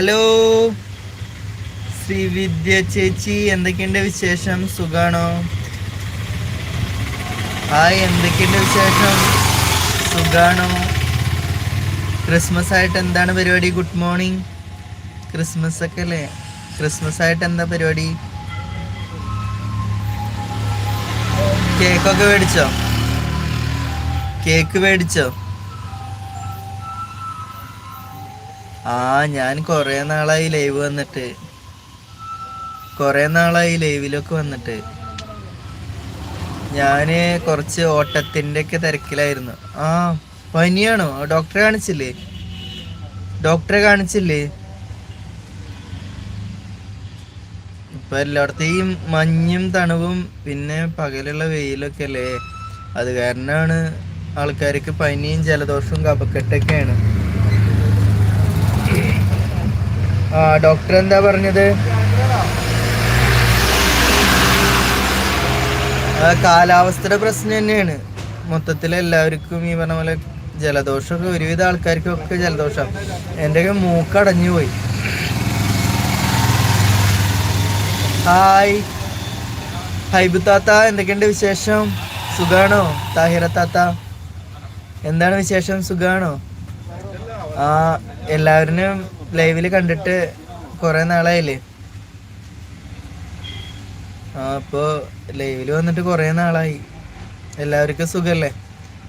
Hello. Srividya ചേച്ചി എന്തൊക്കെയുണ്ട് വിശേഷം? സുഖാണോ? ഹായ് എന്തൊക്കെയുണ്ട് വിശേഷം? സുഖാണോ? ക്രിസ്മസ് ആയിട്ട് എന്താണ് പരിപാടി? Good morning. ക്രിസ്മസ് ഒക്കെ അല്ലേ ക്രിസ്മസ് ആയിട്ട് എന്താ പരിപാടി? കേക്കൊക്കെ മേടിച്ചോ? കേക്ക് മേടിച്ചോ? ആ ഞാൻ കൊറേ നാളായി ലൈവ് വന്നിട്ട്. കൊറേ നാളായി ലൈവിലൊക്കെ വന്നിട്ട്. ഞാൻ കുറച്ച് ഓട്ടത്തിന്റെ ഒക്കെ തിരക്കിലായിരുന്നു. ആ പനിയാണോ? ഡോക്ടറെ കാണിച്ചില്ലേ? ഡോക്ടറെ കാണിച്ചില്ലേ? ഇപ്പൊ എല്ലായിടത്തും ഈ മഞ്ഞും തണുവും പിന്നെ പകലുള്ള വെയിലൊക്കെ അല്ലേ? അത് കാരണമാണ് ആൾക്കാർക്ക് പനിയും ജലദോഷവും കഫക്കെട്ടൊക്കെയാണ്. ആ ഡോക്ടർ എന്താ പറഞ്ഞത്? കാലാവസ്ഥയുടെ പ്രശ്നം തന്നെയാണ്. മൊത്തത്തിൽ എല്ലാവർക്കും ഈ പറഞ്ഞ പോലെ ജലദോഷമൊക്കെ ഒരുവിധ ആൾക്കാർക്കൊക്കെ ജലദോഷം. എന്റെയൊക്കെ മൂക്കടഞ്ഞു പോയി. ഹായ്. ഹൈബു താത്ത എന്തൊക്കെയുണ്ട് വിശേഷം? സുഖാണോ? താഹിറ താത്ത. എന്താണ് വിശേഷം? സുഖാണോ? ആ എല്ലാവരും ലൈവിൽ കണ്ടിട്ട് കൊറേ നാളായില്ലേ? ആ അപ്പോൾ ലൈവിൽ വന്നിട്ട് കുറേ നാളായി. എല്ലാവർക്കും സുഖല്ലേ?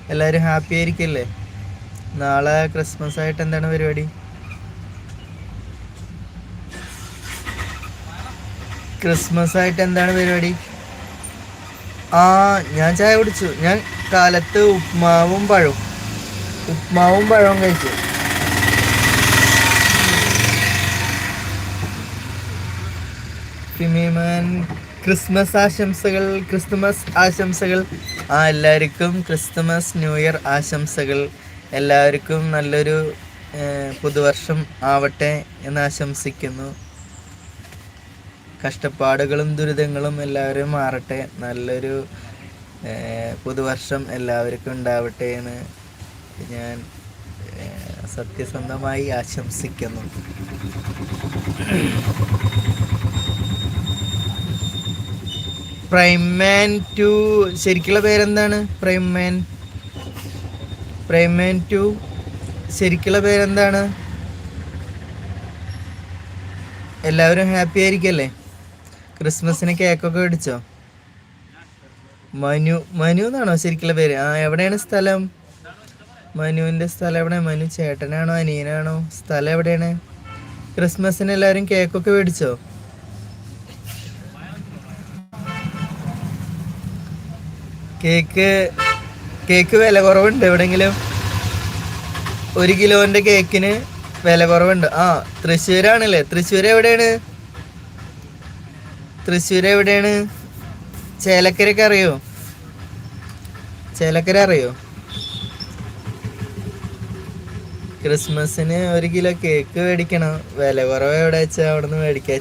എല്ലാവരും ഹാപ്പി ആയിരിക്കില്ലേ? നാളെ ക്രിസ്മസ് ആയിട്ട് എന്താണ് പരിപാടി? ക്രിസ്മസ് ആയിട്ട് എന്താണ് പരിപാടി? ആ ഞാൻ ചായ കുടിച്ചു. ഞാൻ കാലത്ത് ഉപ്മാവും പഴവും. ഉപ്മാവും പഴവും കഴിച്ചു. ഫിമിമാൻ ക്രിസ്മസ് ആശംസകൾ ക്രിസ്തുമസ് ആശംസകൾ. ആ എല്ലാവർക്കും ക്രിസ്തുമസ് ന്യൂ ഇയർ ആശംസകൾ. എല്ലാവർക്കും നല്ലൊരു പുതുവർഷം ആവട്ടെ എന്ന് ആശംസിക്കുന്നു. കഷ്ടപ്പാടുകളും ദുരിതങ്ങളും എല്ലാവരും മാറട്ടെ. നല്ലൊരു പുതുവർഷം എല്ലാവർക്കും ഉണ്ടാവട്ടെ എന്ന് ഞാൻ സത്യസന്ധമായി ആശംസിക്കുന്നു. പ്രൈമാൻ ടു ശരിക്കുള്ള പേരെന്താണ്? പ്രൈമാൻ പ്രൈമാൻ ടു ശരിക്കുള്ള പേരെന്താണ്? എല്ലാവരും ഹാപ്പി ആയിരിക്കല്ലേ? ക്രിസ്മസിന് കേക്കൊക്കെ മേടിച്ചോ? മനു മനു എന്നാണോ ശരിക്കുള്ള പേര്? ആ എവിടെയാണ് സ്ഥലം? മനുവിന്റെ സ്ഥലം എവിടെയാണ് മനു ചേട്ടനാണോ അനിയനാണോ? സ്ഥലം എവിടെയാണ്? ക്രിസ്മസിന് എല്ലാവരും കേക്കൊക്കെ മേടിച്ചോ? കേക്ക് കേക്ക് വില കുറവുണ്ട്. എവിടെങ്കിലും ഒരു കിലോന്റെ കേക്കിന് വില കുറവുണ്ട്. ആ തൃശ്ശൂരാണല്ലേ? തൃശ്ശൂർ എവിടെയാണ്? തൃശ്ശൂർ എവിടെയാണ്? ചേലക്കരക്ക് അറിയോ? ചേലക്കര അറിയോ? ക്രിസ്മസിന് ഒരു കിലോ കേക്ക് മേടിക്കണം. വില കുറവ് എവിടെ വെച്ചാൽ അവിടെ നിന്ന് മേടിക്കാൻ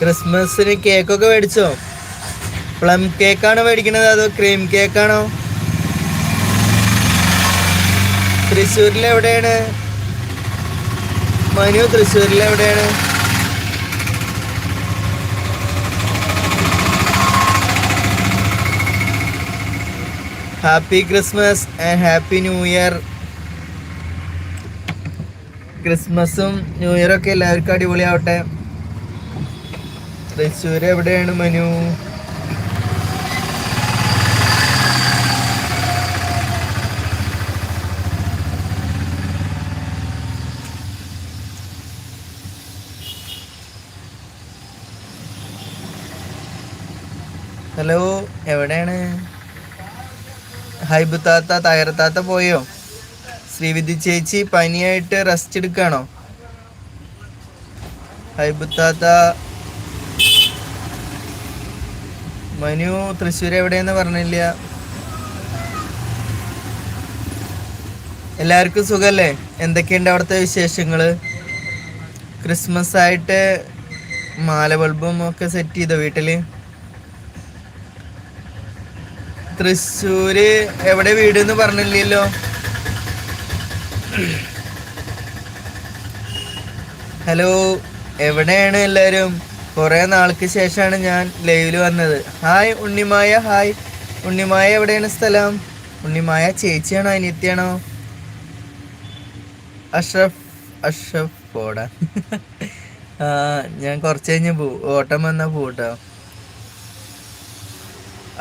ക്രിസ്മസിന് കേക്കൊക്കെ മേടിച്ചോ? പ്ലം കേക്കാണോ മേടിക്കണത് അതോ ക്രീം കേക്കാണോ തൃശ്ശൂരിൽ എവിടെയാണ്? മനു തൃശ്ശൂരിൽ എവിടെയാണ്? Happy Christmas and happy new year ക്രിസ്മസും ന്യൂ ഇയറും ഒക്കെ എല്ലാവർക്കും അടിപൊളിയാവട്ടെ. തൃശ്ശൂർ എവിടെയാണ് മനു? ഹലോ എവിടെയാണ്? ഹൈബു താത്ത തകരത്താത്ത പോയോ? ശ്രീവിധി ചേച്ചി പനിയായിട്ട് റെസ്റ്റ് എടുക്കാണോ? ഹൈബുത്താത്ത മനു തൃശ്ശൂർ എവിടെയെന്ന് പറഞ്ഞില്ല. എല്ലാവർക്കും സുഖല്ലേ? എന്തൊക്കെയുണ്ട് അവിടുത്തെ വിശേഷങ്ങൾ ക്രിസ്മസ് ആയിട്ട് മാല ബൾബും ഒക്കെ സെറ്റ് ചെയ്തോ വീട്ടിൽ തൃശ്ശൂര് എവിടെ വീട് എന്ന് പറഞ്ഞില്ലല്ലോ? ഹലോ എവിടെയാണ് എല്ലാവരും കുറേ നാൾക്ക് ശേഷമാണ് ഞാൻ ലൈവിൽ വന്നത്. ഹായ് ഉണ്ണിമായ. ഹായ്. ഉണ്ണിമായ എവിടെയാണ് സ്ഥലം? ഉണ്ണിമായ ചേച്ചിയാണോ അനിയത്തിയാണോ? അഷ്റഫ് അഷ്റഫ് പോടാ. ഞാൻ കുറച്ച് കഴിഞ്ഞ് പോ ഓട്ടം വന്നാൽ അഷ്റഫ്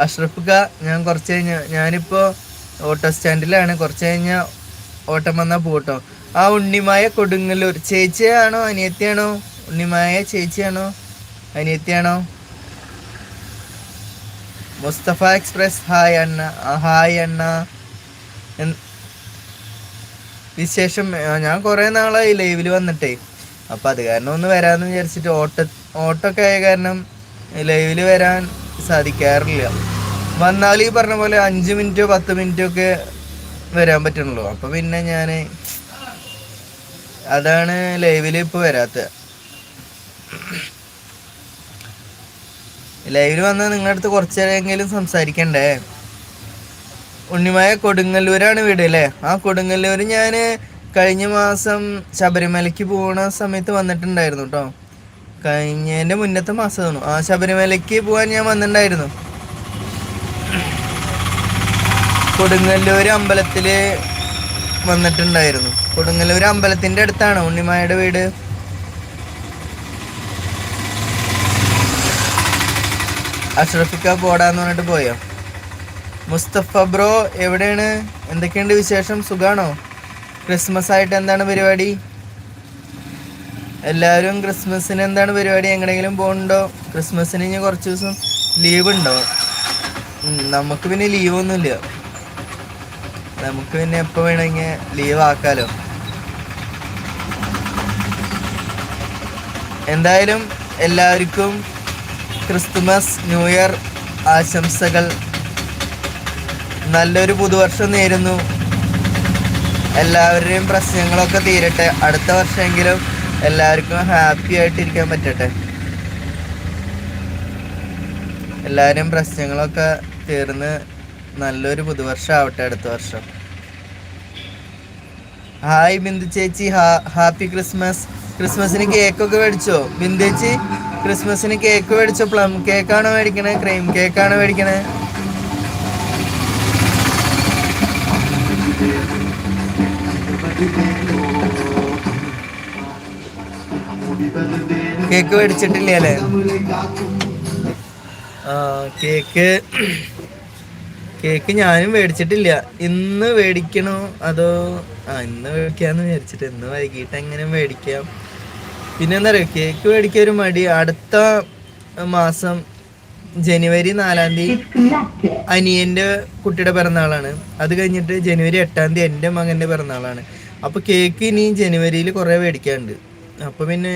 അഷ്റഫ്ക്ക ഞാൻ കുറച്ച് കഴിഞ്ഞ് ഞാനിപ്പോൾ ഓട്ടോ സ്റ്റാൻഡിലാണ്. കുറച്ച് കഴിഞ്ഞാൽ ഓട്ടം വന്നാൽ പോട്ടോ. ആ ഉണ്ണിമായ കൊടുങ്ങല്ലൂർ. ചേച്ചിയാണോ അനിയത്തിയാണോ? ഉണ്ണിമായ ചേച്ചിയാണോ? അനിയത്തിയാണോ? മുസ്തഫ എക്സ്പ്രസ് ഹായ് അണ്ണ ഹായ് അണ്ണ. വിശേഷം ഞാൻ കുറേ നാളായി ലൈവിൽ വന്നിട്ടേ. അപ്പം അത് കാരണം ഒന്ന് വരാമെന്ന് വിചാരിച്ചിട്ട് ഓട്ട ഓട്ടൊക്കെ ആയ കാരണം ലൈവിൽ വരാൻ സാധിക്കാറില്ല. വന്നാൽ ഈ പറഞ്ഞ പോലെ അഞ്ച് മിനിറ്റോ പത്ത് മിനിറ്റോ ഒക്കെ വരാൻ പറ്റണല്ലോ അപ്പം പിന്നെ ഞാൻ അതാണ് ലൈവിൽ ഇപ്പോൾ വരാത്തത് ലൈവിൽ വന്ന് നിങ്ങളുടെ അടുത്ത് കുറച്ചേരെങ്കിലും സംസാരിക്കണ്ടേ? ഉണ്ണിമായ കൊടുങ്ങല്ലൂരാണ് വീട് അല്ലേ? ആ കൊടുങ്ങല്ലൂർ ഞാൻ കഴിഞ്ഞ മാസം ശബരിമലയ്ക്ക് പോകുന്ന സമയത്ത് വന്നിട്ടുണ്ടായിരുന്നു കേട്ടോ കഴിഞ്ഞതിന്റെ മുന്നത്തെ മാസം ആ ശബരിമലയ്ക്ക് പോകാൻ ഞാൻ വന്നിട്ടുണ്ടായിരുന്നു. കൊടുങ്ങല്ലൂർ അമ്പലത്തിൽ വന്നിട്ടുണ്ടായിരുന്നു. കൊടുങ്ങല്ലൂർ അമ്പലത്തിന്റെ അടുത്താണ് ഉണ്ണിമായയുടെ വീട്. അഷ്റഫിക്ക പോടാന്ന് പറഞ്ഞിട്ട് പോയോ? മുസ്തഫ ബ്രോ എവിടെയാണ്? എന്തൊക്കെയുണ്ട് വിശേഷം? സുഖാണോ? ക്രിസ്മസ് ആയിട്ട് എന്താണ് പരിപാടി? എല്ലാവരും ക്രിസ്മസിന് എന്താണ് പരിപാടി? എങ്ങനെയെങ്കിലും പോകുന്നുണ്ടോ ക്രിസ്മസിന് ഇനി കുറച്ച് ദിവസം ലീവ് ഉണ്ടോ നമുക്ക് പിന്നെ ലീവൊന്നുമില്ല. നമുക്ക് പിന്നെ എപ്പോൾ വേണമെങ്കിൽ ലീവ് ആക്കാലോ എന്തായാലും എല്ലാവർക്കും ക്രിസ്തുമസ് ന്യൂ ഇയർ ആശംസകൾ. നല്ലൊരു പുതുവർഷം നേരുന്നു. എല്ലാവരുടെയും പ്രശ്നങ്ങളൊക്കെ തീരട്ടെ. അടുത്ത വർഷമെങ്കിലും എല്ലാവർക്കും ഹാപ്പി ആയിട്ടിരിക്കാൻ പറ്റട്ടെ. എല്ലാവരും പ്രശ്നങ്ങളൊക്കെ തീർന്ന് നല്ലൊരു പുതുവർഷം ആവട്ടെ അടുത്ത വർഷം. ഹായ് ബിന്ദു ചേച്ചി. Happy Christmas. ക്രിസ്മസിന് കേക്കൊക്കെ മേടിച്ചോ? ബിന്ദു ചേച്ചി? ക്രിസ്മസിന് കേക്ക് മേടിച്ച? പ്ലം കേക്കാണോ മേടിക്കണേ? ക്രീം കേക്കാണോ മേടിക്കണേ? കേക്ക് മേടിച്ചിട്ടില്ല അല്ലേ? ആ കേക്ക്. കേക്ക് ഞാനും മേടിച്ചിട്ടില്ല. ഇന്ന് മേടിക്കണോ? അതോ ആ ഇന്ന് മേടിക്കാന്ന് വിചാരിച്ചിട്ട് ഇന്ന് വൈകിട്ട് എങ്ങനെ മേടിക്കാം? പിന്നെ എന്താ പറയുക കേക്ക് മേടിക്കാൻ ഒരു മടി. അടുത്ത മാസം ജനുവരി നാലാം തീയതി അനിയന്റെ കുട്ടിയുടെ പിറന്നാളാണ്. അത് കഴിഞ്ഞിട്ട് ജനുവരി എട്ടാം തീയതി എന്റെ മകന്റെ പിറന്നാളാണ്. അപ്പോൾ കേക്ക് ഇനി ജനുവരിയിൽ കുറേ മേടിക്കാനുണ്ട്. അപ്പോൾ പിന്നെ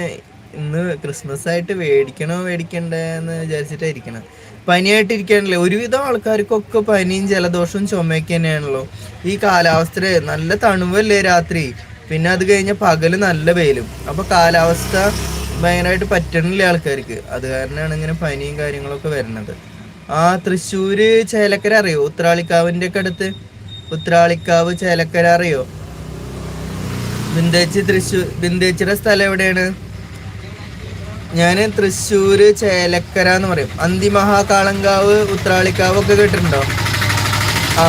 ഇന്ന് ക്രിസ്മസ് ആയിട്ട് മേടിക്കണോ മേടിക്കണ്ടെന്ന് വിചാരിച്ചിട്ടായിരിക്കണം. പനിയായിട്ട് ഇരിക്കാനല്ലേ ഒരുവിധം ആൾക്കാർക്കൊക്കെ പനിയും ജലദോഷവും ചുമയൊക്കെ തന്നെയാണല്ലോ. ഈ കാലാവസ്ഥ നല്ല തണുവല്ലേ രാത്രി? പിന്നെ അത് കഴിഞ്ഞ പകൽ നല്ല വെയിലും. അപ്പോൾ കാലാവസ്ഥ ഭയങ്കരമായിട്ട് പറ്റണില്ല ആൾക്കാർക്ക്. അത് കാരണമാണ് ഇങ്ങനെ പനിയും കാര്യങ്ങളൊക്കെ വരുന്നത് ആ തൃശ്ശൂർ ചേലക്കര അറിയോ? ഉത്രാളിക്കാവിന്റെ ഒക്കെ അടുത്ത്. ഉത്രാളിക്കാവ് ചേലക്കര അറിയോ? ബിന്ദേച്ചി തൃശ്ശൂർ ബിന്ദേച്ചിയുടെ സ്ഥലം എവിടെയാണ്? ഞാൻ തൃശ്ശൂർ ചേലക്കര എന്ന് പറയും. അന്തിമഹാകാളങ്കാവ് ഉത്രാളിക്കാവ് ഒക്കെ കേട്ടിട്ടുണ്ടോ? ആ.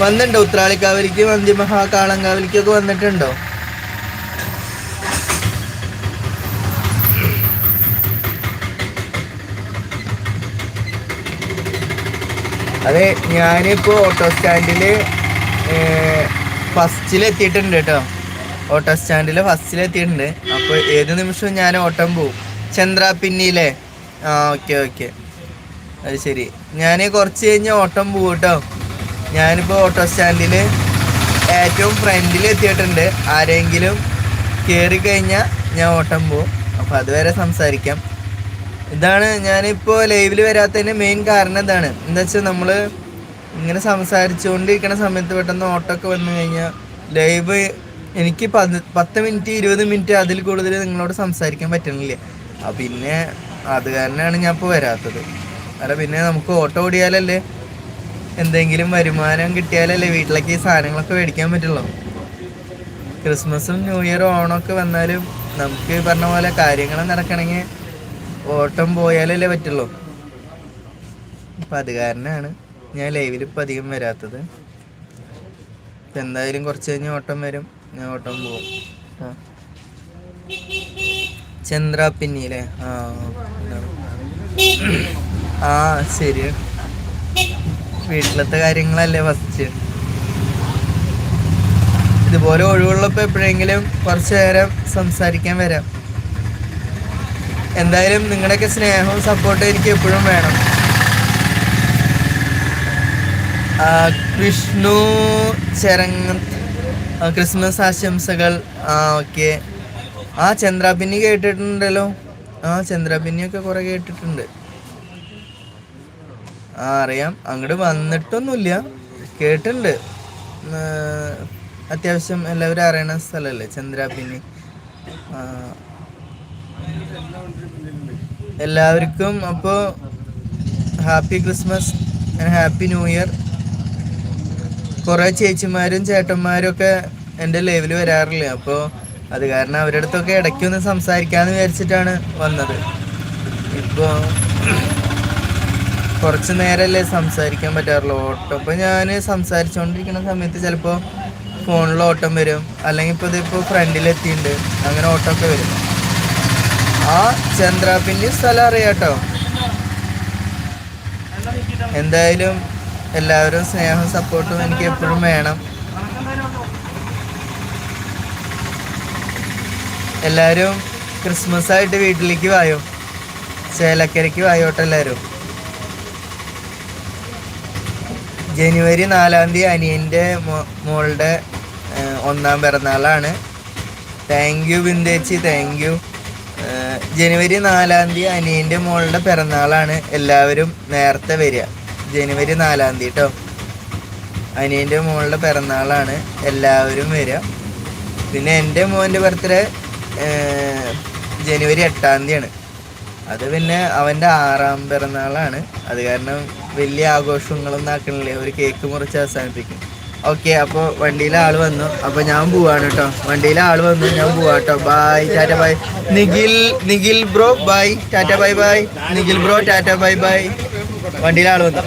വന്നിട്ടുണ്ടോ ഉത്രാളിക്കാവിലേക്കും അന്തിമഹാകാളങ്കാവിലേക്കും ഒക്കെ വന്നിട്ടുണ്ടോ? അതെ ഞാനിപ്പോൾ ഓട്ടോ സ്റ്റാൻഡിൽ ഫസ്റ്റിൽ എത്തിയിട്ടുണ്ട് കേട്ടോ. ഓട്ടോ സ്റ്റാൻഡിൽ ഫസ്റ്റിൽ എത്തിയിട്ടുണ്ട് അപ്പോൾ ഏത് നിമിഷവും ഞാൻ ഓട്ടം പോവും. ചന്ദ്ര ചന്ദ്രാപിന്നിയിലെ ആ ഓക്കെ ഓക്കെ. അത് ശരി. ഞാൻ കുറച്ച് കഴിഞ്ഞ് ഓട്ടം പോവും കേട്ടോ ഞാനിപ്പോൾ ഓട്ടോ സ്റ്റാൻഡിൽ ഏറ്റവും ഫ്രണ്ടിൽ എത്തിയിട്ടുണ്ട്. ആരെങ്കിലും കയറി കഴിഞ്ഞാൽ ഞാൻ ഓട്ടം പോകും അപ്പോൾ അതുവരെ സംസാരിക്കാം. ഇതാണ് ഞാനിപ്പോൾ ലൈവിൽ വരാത്തതിന്റെ മെയിൻ കാരണം ഇതാണ് എന്താ വെച്ചാൽ നമ്മൾ ഇങ്ങനെ സംസാരിച്ചുകൊണ്ടിരിക്കുന്ന സമയത്ത് പെട്ടെന്ന് ഓട്ടോ ഒക്കെ വന്നു കഴിഞ്ഞാൽ ലൈവ് എനിക്ക് പത് പത്ത് മിനിറ്റ് ഇരുപത് മിനിറ്റ് അതിൽ കൂടുതൽ നിങ്ങളോട് സംസാരിക്കാൻ പറ്റണില്ല. പിന്നെ അത് കാരണമാണ് ഞാൻ ഇപ്പോൾ വരാത്തത്. അല്ല പിന്നെ നമുക്ക് ഓട്ടോ ഓടിയാലല്ലേ? എന്തെങ്കിലും വരുമാനം കിട്ടിയാലല്ലേ വീട്ടിലേക്ക് ഈ സാധനങ്ങളൊക്കെ മേടിക്കാൻ പറ്റുള്ളൂ. ക്രിസ്മസും ന്യൂ ഇയറും ഓണമൊക്കെ വന്നാലും നമുക്ക് പറഞ്ഞ പോലെ കാര്യങ്ങൾ നടക്കണമെങ്കിൽ ഓട്ടം പോയാലല്ലേ പറ്റുള്ളൂ. അപ്പം അത് കാരണമാണ് ഞാൻ ലൈവിൽ ഇപ്പം അധികം വരാത്തത്. ഇപ്പം എന്തായാലും കുറച്ച് കഴിഞ്ഞ് ഓട്ടം വരും. ഞാൻ ഓട്ടം പോവും. ആ. ചന്ദ്രാപ്പിന്നില്ലേ ആ ആ ശരി വീട്ടിലത്തെ കാര്യങ്ങളല്ലേ ഫസ്റ്റ് ഇതുപോലെ ഒഴിവുള്ളപ്പോൾ എപ്പോഴെങ്കിലും കുറച്ച് നേരം സംസാരിക്കാൻ വരാം. എന്തായാലും നിങ്ങളുടെയൊക്കെ സ്നേഹവും സപ്പോർട്ടും എനിക്ക് എപ്പോഴും വേണം. വിഷ്ണു ചരങ് ക്രിസ്മസ് ആശംസകൾ ആ ഓക്കെ. ആ ചന്ദ്രാപിന്നി കേട്ടിട്ടുണ്ടല്ലോ. ആ ചന്ദ്രാപിന്നിയൊക്കെ കുറെ കേട്ടിട്ടുണ്ട്. ആ അറിയാം. അങ്ങോട്ട് വന്നിട്ടൊന്നുമില്ല. കേട്ടിട്ടുണ്ട്. അത്യാവശ്യം എല്ലാവരും അറിയണ സ്ഥലമല്ലേ? ചന്ദ്രാപിന്നി എല്ലാവർക്കും അപ്പോൾ happy Christmas happy new year. കുറേ ചേച്ചിമാരും ചേട്ടന്മാരും ഒക്കെ എന്റെ ലൈവിൽ വരാറില്ല? അപ്പോൾ അത് കാരണം അവരുടെ അടുത്തൊക്കെ ഇടയ്ക്കൊന്ന് സംസാരിക്കാമെന്ന് വിചാരിച്ചിട്ടാണ് വന്നത്. ഇപ്പോൾ കുറച്ച് നേരമല്ലേ സംസാരിക്കാൻ പറ്റാറുള്ളൂ. ഓട്ടം. ഇപ്പോൾ ഞാൻ സംസാരിച്ചുകൊണ്ടിരിക്കുന്ന സമയത്ത് ചിലപ്പോൾ ഫോണിൽ ഓട്ടം വരും. അല്ലെങ്കിൽ ഇപ്പോൾ ഇതിപ്പോൾ ഫ്രണ്ടിലെത്തിയിട്ടുണ്ട് അങ്ങനെ ഓട്ടമൊക്കെ വരും. ആ ചന്ദ്രാപ്പിന്റെ സ്ഥലം അറിയാട്ടോ. എന്തായാലും എല്ലാവരും സ്നേഹവും സപ്പോർട്ടും എനിക്ക് എപ്പോഴും വേണം. എല്ലാവരും ക്രിസ്മസ് ആയിട്ട് വീട്ടിലേക്ക് വായോ? ചേലക്കരയ്ക്ക് വായോട്ടെ എല്ലാവരും ജനുവരി നാലാം തീയതി അനിയന്റെ മോളുടെ ഒന്നാം പിറന്നാളാണ്. താങ്ക് യു ബിന്ദേച്ചി. താങ്ക് യു ജനുവരി നാലാം തീയതി അനിയന്റെ മോളുടെ പിറന്നാളാണ്. എല്ലാവരും നേരത്തെ വരിക. ജനുവരി നാലാം തീയതി കേട്ടോ അനിയന്റെ മോളുടെ പിറന്നാളാണ്. എല്ലാവരും വരിക. പിന്നെ എന്റെ മോന്റെ ബർത്ത്ഡേ ജനുവരി എട്ടാം തീയതിയാണ്. അത് പിന്നെ അവന്റെ ആറാം പിറന്നാളാണ്. അത് കാരണം വലിയ ആഘോഷങ്ങളൊന്നും നടക്കണില്ലേ ഒരു കേക്ക് മുറിച്ച് അവസാനിപ്പിക്കും. ഓക്കെ അപ്പോൾ വണ്ടിയിൽ ആൾ വന്നു. അപ്പോൾ ഞാൻ പോവാണ് കേട്ടോ വണ്ടിയിലെ ആൾ വന്നു. ഞാൻ പോവാ കേട്ടോ bye tata bye Nikhil Nikhil bro bye tata bye bye Nikhil bro tata bye bye വണ്ടിയിൽ ആൾ വന്നു.